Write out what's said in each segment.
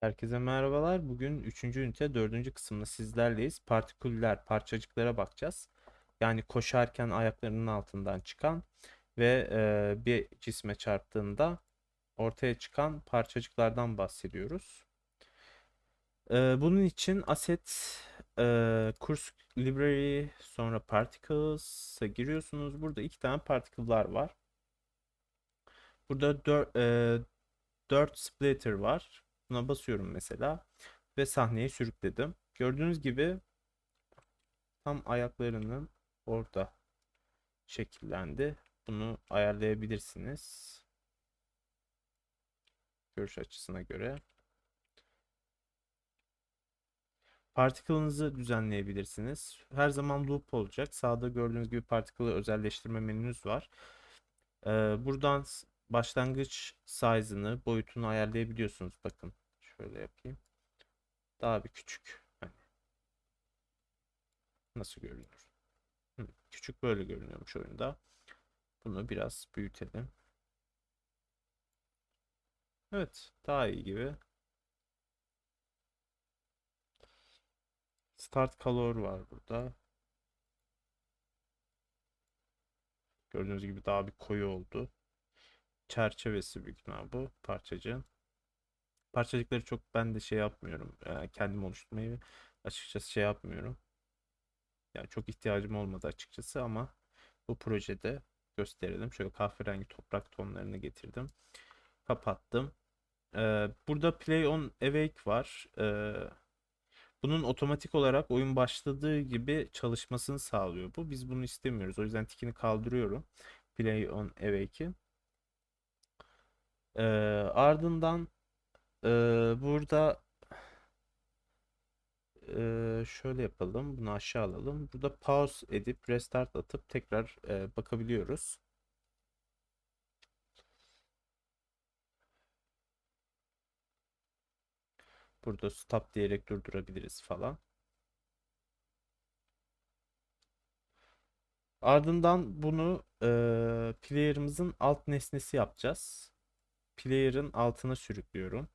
Herkese merhabalar. Bugün 3. ünite 4. kısımda sizlerleyiz. Partiküller, parçacıklara bakacağız. Yani koşarken ayaklarının altından çıkan ve e, bir cisme çarptığında ortaya çıkan parçacıklardan bahsediyoruz. E, bunun için Asset, e, Course Library, sonra Particles'a giriyorsunuz. Burada iki tane particle'lar var. Burada 4, 4 splitter var. Buna basıyorum mesela ve sahneyi sürükledim. Gördüğünüz gibi tam ayaklarının orada şekillendi. Bunu ayarlayabilirsiniz. Görüş açısına göre. Particle'ınızı düzenleyebilirsiniz. Her zaman loop olacak. Sağda gördüğünüz gibi particle özelleştirme menünüz var. Ee, buradan başlangıç size'ını, boyutunu ayarlayabiliyorsunuz. Bakın şöyle yapayım. Daha bir küçük. Hani nasıl görünür? Hı, küçük böyle görünüyormuş oyunda. Bunu biraz büyütelim. Evet, daha iyi gibi. Start color var burada. Gördüğünüz gibi daha bir koyu oldu. Çerçevesi büyük ihtimal bu parçacığın. Parçacıkları çok ben de şey yapmıyorum. Yani kendim oluşturmayı açıkçası şey yapmıyorum. Yani çok ihtiyacım olmadı açıkçası ama bu projede gösterelim. Şöyle kahverengi toprak tonlarını getirdim. Kapattım. Ee, burada Play on Awake var. Ee, bunun otomatik olarak oyun başladığı gibi çalışmasını sağlıyor bu. Biz bunu istemiyoruz. O yüzden tikini kaldırıyorum. Play on Awake'i. Ee, ardından e, burada e, şöyle yapalım. Bunu aşağı alalım. Burada pause edip restart atıp tekrar e, bakabiliyoruz. Burada stop diyerek durdurabiliriz falan. Ardından bunu e, player'ımızın alt nesnesi yapacağız. Player'ın altına sürüklüyorum.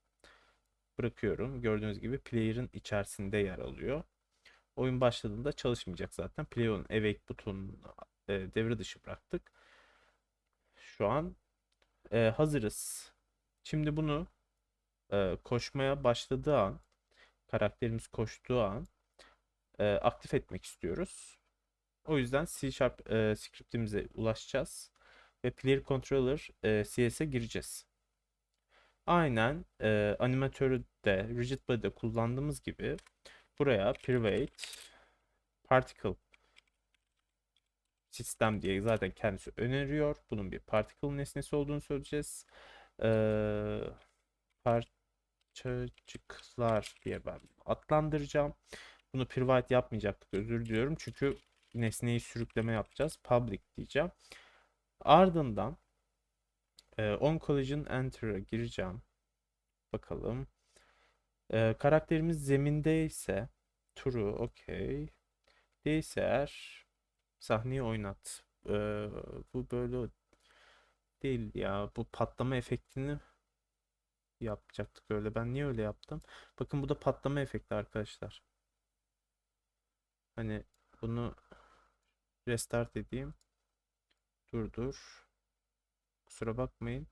Bırakıyorum. Gördüğünüz gibi player'ın içerisinde yer alıyor. Oyun başladığında çalışmayacak zaten. Play on Awake butonunu e, devre dışı bıraktık. Şu an e, hazırız. Şimdi bunu e, koşmaya başladığı an, karakterimiz koştuğu an e, aktif etmek istiyoruz. O yüzden C Sharp e, scriptimize ulaşacağız ve Player Controller e, CS'e gireceğiz. Aynen e, animatörü de Rigid Body'de kullandığımız gibi buraya Private Particle sistem diye zaten kendisi öneriyor. Bunun bir particle nesnesi olduğunu söyleyeceğiz. Ee, parçacıklar diye ben adlandıracağım. Bunu private yapmayacaktık özür diliyorum. Çünkü nesneyi sürükleme yapacağız. Public diyeceğim. Ardından e, on collision enter'a gireceğim. Bakalım. E, karakterimiz zemindeyse true okey. Değilse eğer sahneyi oynat. E, bu böyle değil ya. Bu patlama efektini yapacaktık öyle. Ben niye öyle yaptım? Bakın bu da patlama efekti arkadaşlar. Hani bunu restart edeyim. Dur dur. Kusura bakmayın.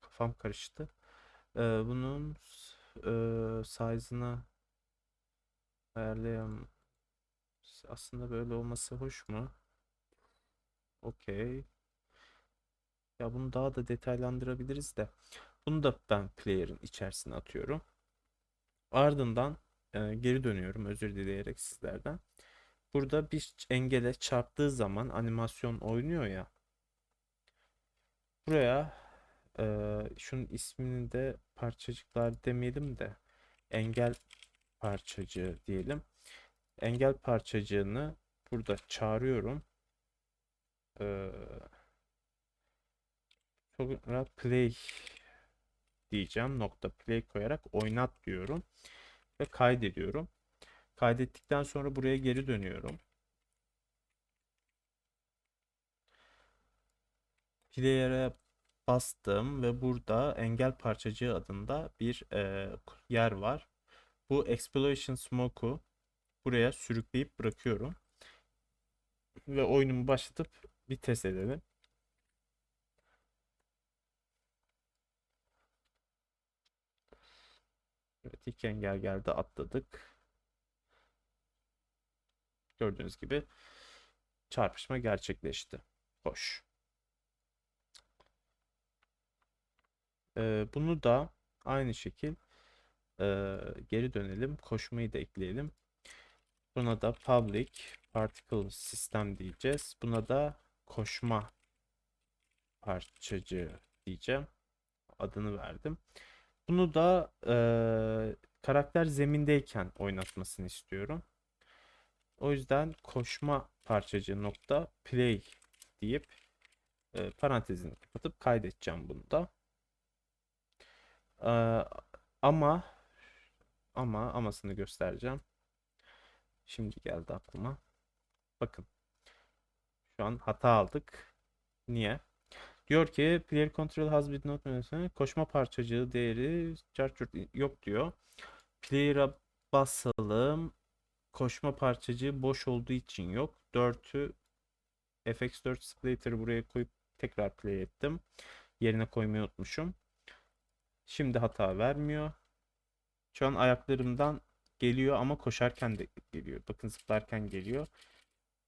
Kafam karıştı. Ee, bunun e, size'ını ayarlayalım. Aslında böyle olması hoş mu? Okey. Ya bunu daha da detaylandırabiliriz de. Bunu da ben player'ın içerisine atıyorum. Ardından e, geri dönüyorum özür dileyerek sizlerden. Burada bir engele çarptığı zaman animasyon oynuyor ya. Buraya e, şunun ismini de parçacıklar demeyelim de engel parçacığı diyelim. Engel parçacığını burada çağırıyorum. E, sonra play diyeceğim. Nokta play koyarak oynat diyorum. Ve kaydediyorum. Kaydettikten sonra buraya geri dönüyorum. Player'e bastım ve burada engel parçacığı adında bir e, yer var. Bu Exploration Smoke'u buraya sürükleyip bırakıyorum. Ve oyunumu başlatıp bir test edelim. Evet ilk engel geldi atladık. Gördüğünüz gibi çarpışma gerçekleşti. Hoş. Ee, bunu da aynı şekil e, geri dönelim. Koşmayı da ekleyelim. Buna da public particle system diyeceğiz. Buna da koşma parçacığı diyeceğim. Adını verdim. Bunu da e, karakter zemindeyken oynatmasını istiyorum. O yüzden koşma parçacığı nokta play deyip e, parantezini kapatıp kaydedeceğim bunu da. E, ama ama amasını göstereceğim. Şimdi geldi aklıma. Bakın. Şu an hata aldık. Niye? Diyor ki player control has been not mentioned. Koşma parçacığı değeri chart yok diyor. Player'a basalım. Koşma parçacığı boş olduğu için yok. 4'ü FX4 splitter buraya koyup tekrar play ettim. Yerine koymayı unutmuşum. Şimdi hata vermiyor. Şu an ayaklarımdan geliyor ama koşarken de geliyor. Bakın zıplarken geliyor.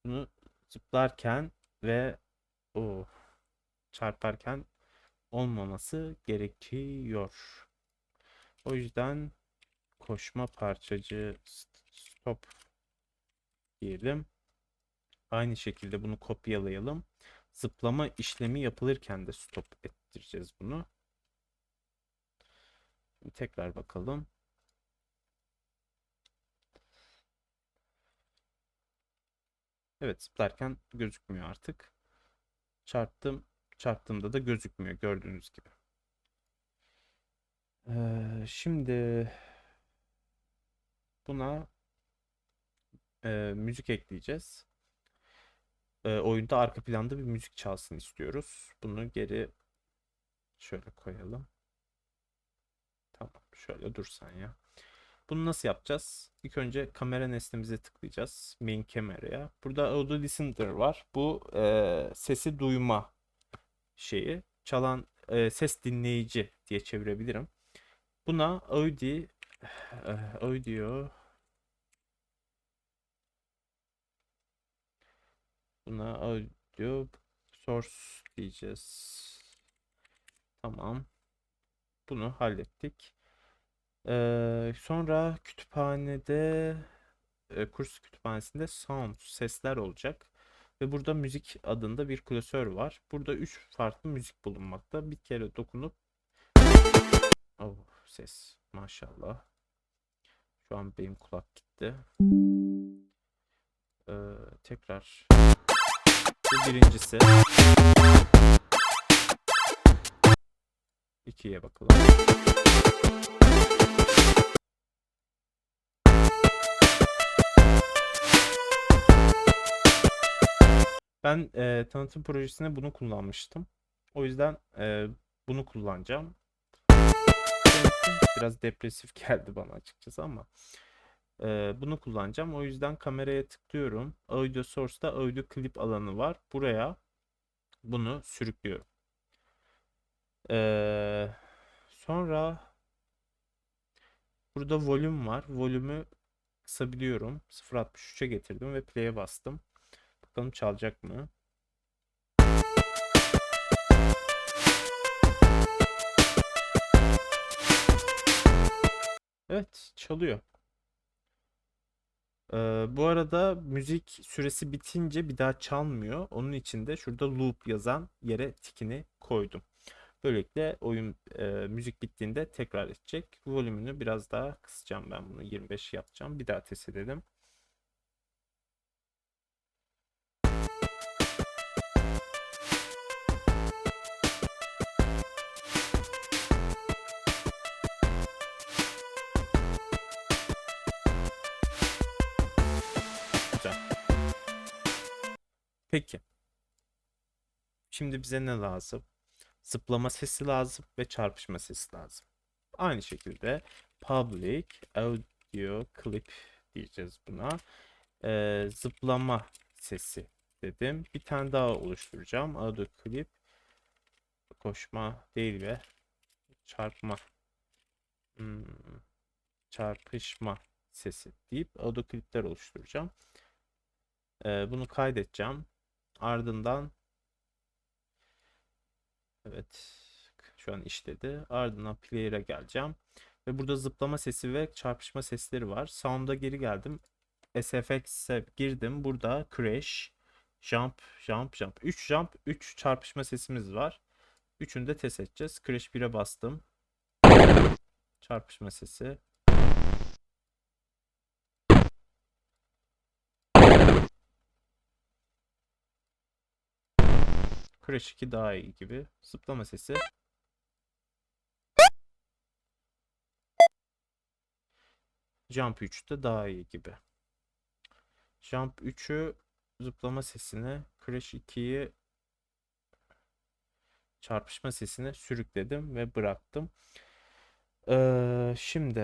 Bunu zıplarken ve o çarparken olmaması gerekiyor. O yüzden koşma parçacı stop diyelim. Aynı şekilde bunu kopyalayalım. Zıplama işlemi yapılırken de stop ettireceğiz bunu. Şimdi tekrar bakalım. Evet zıplarken gözükmüyor artık. Çarptım. Çarptığımda da gözükmüyor gördüğünüz gibi. Ee, şimdi buna e, müzik ekleyeceğiz. E, oyunda arka planda bir müzik çalsın istiyoruz. Bunu geri şöyle koyalım. Tamam şöyle dursan ya. Bunu nasıl yapacağız? İlk önce kamera nesnemize tıklayacağız. Main kameraya. Burada audio listener var. Bu e, sesi duyma şeyi. Çalan e, ses dinleyici diye çevirebilirim. Buna audio e, audio buna audio source diyeceğiz. Tamam. Bunu hallettik. Ee, sonra kütüphanede e, kurs kütüphanesinde sound sesler olacak. Ve burada müzik adında bir klasör var. Burada 3 farklı müzik bulunmakta. Bir kere dokunup oh, ses maşallah. Şu an benim kulak gitti. Ee, tekrar bu birincisi. İkiye bakalım. Ben e, tanıtım projesinde bunu kullanmıştım. O yüzden e, bunu kullanacağım. Biraz depresif geldi bana açıkçası ama e, bunu kullanacağım. O yüzden kameraya tıklıyorum. Audio Source'da audio clip alanı var. Buraya bunu sürüklüyorum. E, sonra burada volüm var. Volümü kısabiliyorum. 0.63'e getirdim ve play'e bastım. Bakalım çalacak mı? Evet çalıyor. Ee, bu arada müzik süresi bitince bir daha çalmıyor. Onun için de şurada loop yazan yere tikini koydum. Böylelikle oyun e, müzik bittiğinde tekrar edecek. Volümünü biraz daha kısacağım ben bunu 25 yapacağım. Bir daha test edelim. Peki. Şimdi bize ne lazım? zıplama sesi lazım ve çarpışma sesi lazım. Aynı şekilde public audio clip diyeceğiz buna. Ee, zıplama sesi dedim. Bir tane daha oluşturacağım. Audio clip koşma değil be. Çarpma. Hmm, çarpışma sesi deyip audio klipler oluşturacağım. Ee, bunu kaydedeceğim. Ardından evet şu an işledi. Ardından player'a geleceğim. Ve burada zıplama sesi ve çarpışma sesleri var. Sound'a geri geldim. SFX'e girdim. Burada crash, jump, jump, jump. 3 jump, 3 çarpışma sesimiz var. Üçünü de test edeceğiz. Crash 1'e bastım. Çarpışma sesi. Crash 2 daha iyi gibi. Zıplama sesi. Jump 3 de daha iyi gibi. Jump 3'ü zıplama sesine, Crash 2'yi çarpışma sesine sürükledim ve bıraktım. Ee, şimdi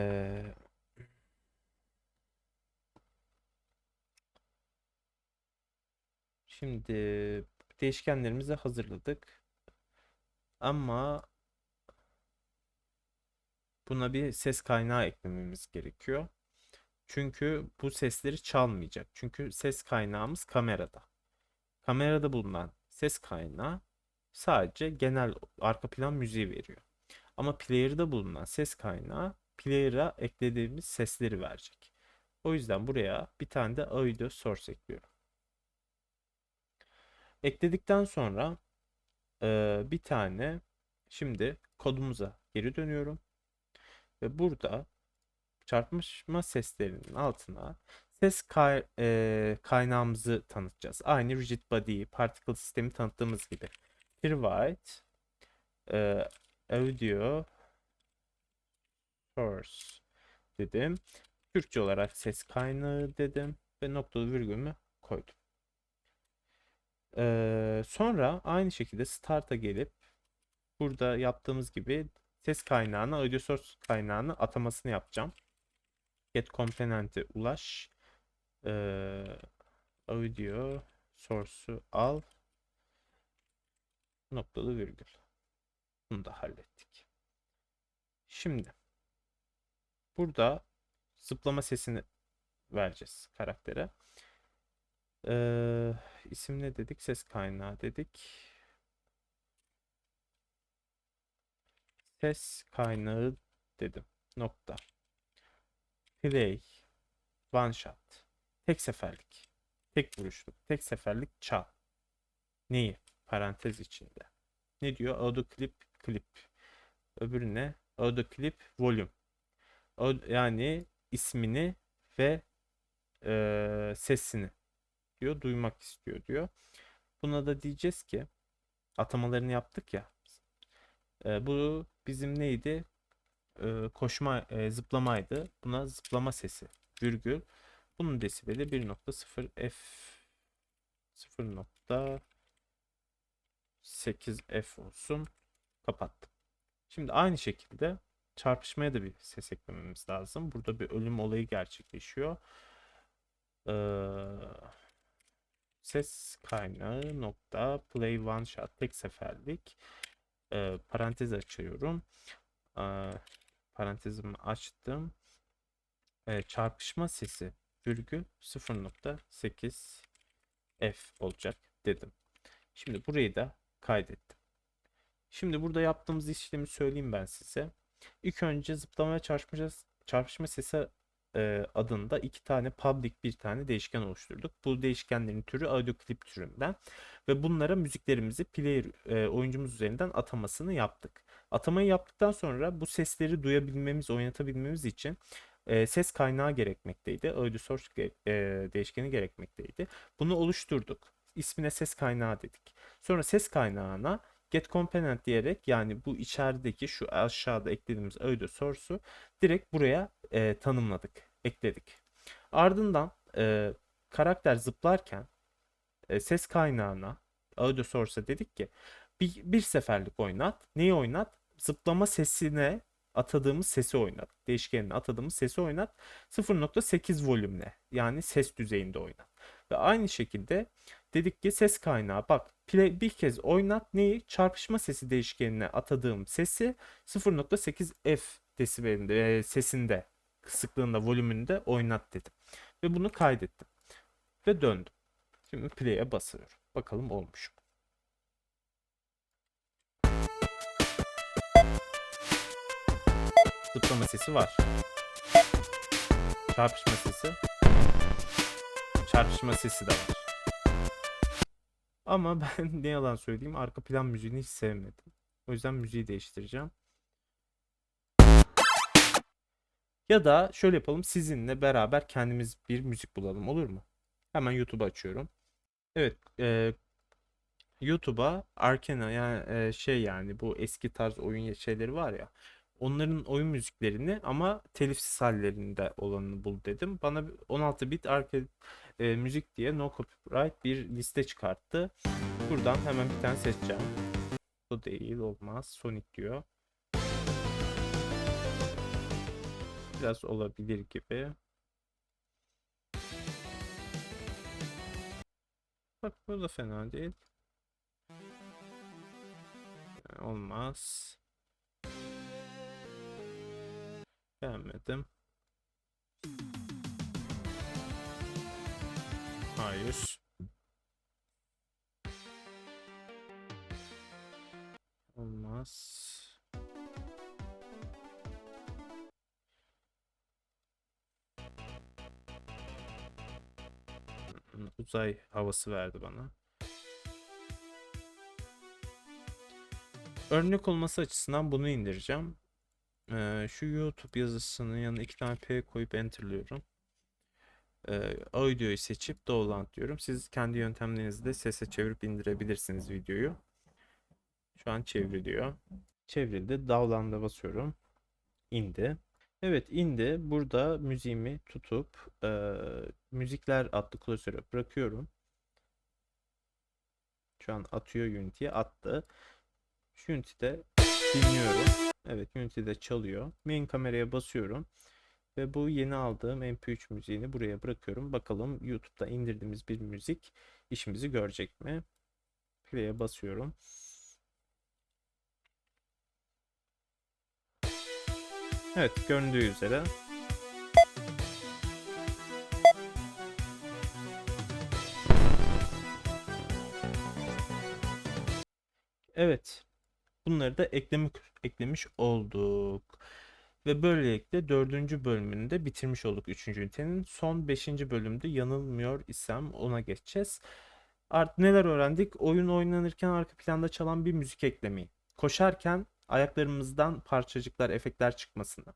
şimdi değişkenlerimizi hazırladık. Ama buna bir ses kaynağı eklememiz gerekiyor. Çünkü bu sesleri çalmayacak. Çünkü ses kaynağımız kamerada. Kamerada bulunan ses kaynağı sadece genel arka plan müziği veriyor. Ama player'da bulunan ses kaynağı player'a eklediğimiz sesleri verecek. O yüzden buraya bir tane de audio source ekliyorum. Ekledikten sonra e, bir tane şimdi kodumuza geri dönüyorum. Ve burada çarpışma seslerinin altına ses kay e, kaynağımızı tanıtacağız. Aynı rigid body, particle sistemi tanıttığımız gibi. Provide e, audio source dedim. Türkçe olarak ses kaynağı dedim ve noktalı virgülümü koydum. Ee, sonra aynı şekilde start'a gelip burada yaptığımız gibi ses kaynağına audio source kaynağını atamasını yapacağım. Get component'e ulaş. Ee, audio source'u al. Noktalı virgül. Bunu da hallettik. Şimdi burada zıplama sesini vereceğiz karaktere. Ee, isim ne dedik? Ses kaynağı dedik. Ses kaynağı dedim. Nokta. Play. One shot. Tek seferlik. Tek vuruşluk. Tek seferlik çal. Neyi? Parantez içinde. Ne diyor? Audio clip clip. Öbürü ne? Audio clip volume. Yani ismini ve e, sesini diyor. Duymak istiyor diyor. Buna da diyeceğiz ki atamalarını yaptık ya. E, bu bizim neydi? E, koşma, e, zıplamaydı. Buna zıplama sesi. Virgül. Bunun desibeli 1.0 f 0.8 f olsun. Kapattım. Şimdi aynı şekilde çarpışmaya da bir ses eklememiz lazım. Burada bir ölüm olayı gerçekleşiyor. Ee, ses kaynağı nokta play one shot tek seferlik e, parantez açıyorum. E, parantezimi açtım. E, çarpışma sesi virgül 0.8 f olacak dedim. Şimdi burayı da kaydettim. Şimdi burada yaptığımız işlemi söyleyeyim ben size. İlk önce zıplama ve çarpışma, çarpışma sesi e, adında iki tane public bir tane değişken oluşturduk. Bu değişkenlerin türü audio clip türünden ve bunlara müziklerimizi player e, oyuncumuz üzerinden atamasını yaptık. Atamayı yaptıktan sonra bu sesleri duyabilmemiz, oynatabilmemiz için e, ses kaynağı gerekmekteydi. Audio source e, değişkeni gerekmekteydi. Bunu oluşturduk. İsmine ses kaynağı dedik. Sonra ses kaynağına get component diyerek yani bu içerideki şu aşağıda eklediğimiz audio source'u direkt buraya e, tanımladık, ekledik. Ardından e, karakter zıplarken e, ses kaynağına audio source'a dedik ki Bir, bir seferlik oynat. Neyi oynat? Zıplama sesine atadığımız sesi oynat. Değişkenine atadığımız sesi oynat. 0.8 volümle yani ses düzeyinde oynat. Ve aynı şekilde dedik ki ses kaynağı bak play, bir kez oynat neyi? Çarpışma sesi değişkenine atadığım sesi 0.8 F desibelinde e, sesinde sıklığında volümünde oynat dedim. Ve bunu kaydettim. Ve döndüm. Şimdi play'e basıyorum. Bakalım olmuş mu? Zıplama sesi var. Çarpışma sesi. Çarpışma sesi de var. Ama ben ne yalan söyleyeyim arka plan müziğini hiç sevmedim. O yüzden müziği değiştireceğim. Ya da şöyle yapalım sizinle beraber kendimiz bir müzik bulalım olur mu? Hemen YouTube açıyorum. Evet, e, YouTube'a Arkena yani e, şey yani bu eski tarz oyun şeyleri var ya. Onların oyun müziklerini ama telifsiz hallerinde olanını bul dedim. Bana 16 bit arcade e, müzik diye no copyright bir liste çıkarttı. Buradan hemen bir tane seçeceğim. Bu değil olmaz. Sonic diyor. Biraz olabilir gibi. Bak bu da fena değil. Olmaz. Beğenmedim. Hayır. Olmaz. Uzay havası verdi bana. Örnek olması açısından bunu indireceğim. Ee, şu YouTube yazısının yanına iki tane P koyup enterlıyorum. Ee, audio'yu seçip download diyorum. Siz kendi yöntemlerinizle sese çevirip indirebilirsiniz videoyu. Şu an çevriliyor. Çevrildi. Download'a basıyorum. İndi. Evet indi. Burada müziğimi tutup e, müzikler adlı klasöre bırakıyorum. Şu an atıyor Unity'ye attı. Şu Unity'de dinliyorum. Evet Unity'de çalıyor. Main kameraya basıyorum. Ve bu yeni aldığım MP3 müziğini buraya bırakıyorum. Bakalım YouTube'da indirdiğimiz bir müzik işimizi görecek mi? Play'e basıyorum. Evet göründüğü üzere. Evet. Bunları da eklemek, eklemiş olduk. Ve böylelikle dördüncü bölümünü de bitirmiş olduk üçüncü ünitenin. Son beşinci bölümde yanılmıyor isem ona geçeceğiz. Art neler öğrendik? Oyun oynanırken arka planda çalan bir müzik eklemeyi. Koşarken ayaklarımızdan parçacıklar, efektler çıkmasını.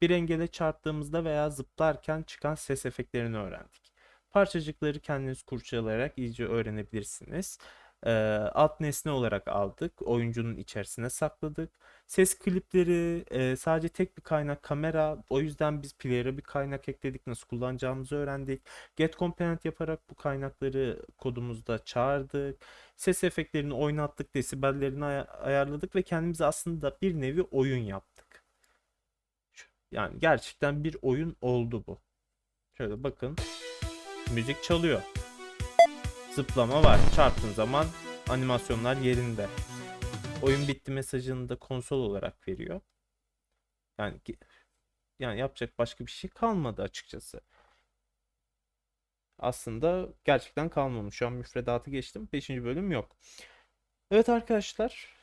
Bir engele çarptığımızda veya zıplarken çıkan ses efektlerini öğrendik. Parçacıkları kendiniz kurcalayarak iyice öğrenebilirsiniz. Ee, alt nesne olarak aldık. Oyuncunun içerisine sakladık. Ses klipleri e, sadece tek bir kaynak kamera. O yüzden biz player'a bir kaynak ekledik. Nasıl kullanacağımızı öğrendik. Get component yaparak bu kaynakları kodumuzda çağırdık. Ses efektlerini oynattık. Desibellerini ay- ayarladık ve kendimize aslında bir nevi oyun yaptık. Yani gerçekten bir oyun oldu bu. Şöyle bakın. Müzik çalıyor. Zıplama var. Çarptığın zaman animasyonlar yerinde. Oyun bitti mesajını da konsol olarak veriyor. Yani yani yapacak başka bir şey kalmadı açıkçası. Aslında gerçekten kalmamış. Şu an müfredatı geçtim. 5. bölüm yok. Evet arkadaşlar.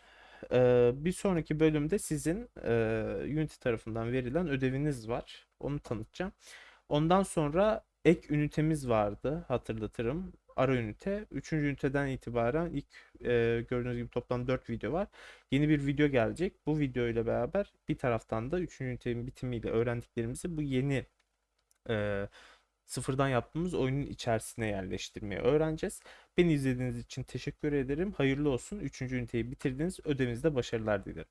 eee, bir sonraki bölümde sizin eee, Unity tarafından verilen ödeviniz var. Onu tanıtacağım. Ondan sonra ek ünitemiz vardı. Hatırlatırım. Ara ünite. Üçüncü üniteden itibaren ilk eee, gördüğünüz gibi toplam 4 video var. Yeni bir video gelecek. Bu video ile beraber bir taraftan da üçüncü ünitenin bitimiyle öğrendiklerimizi bu yeni eee, sıfırdan yaptığımız oyunun içerisine yerleştirmeyi öğreneceğiz. Beni izlediğiniz için teşekkür ederim. Hayırlı olsun. Üçüncü üniteyi bitirdiniz. Ödevinizde başarılar dilerim.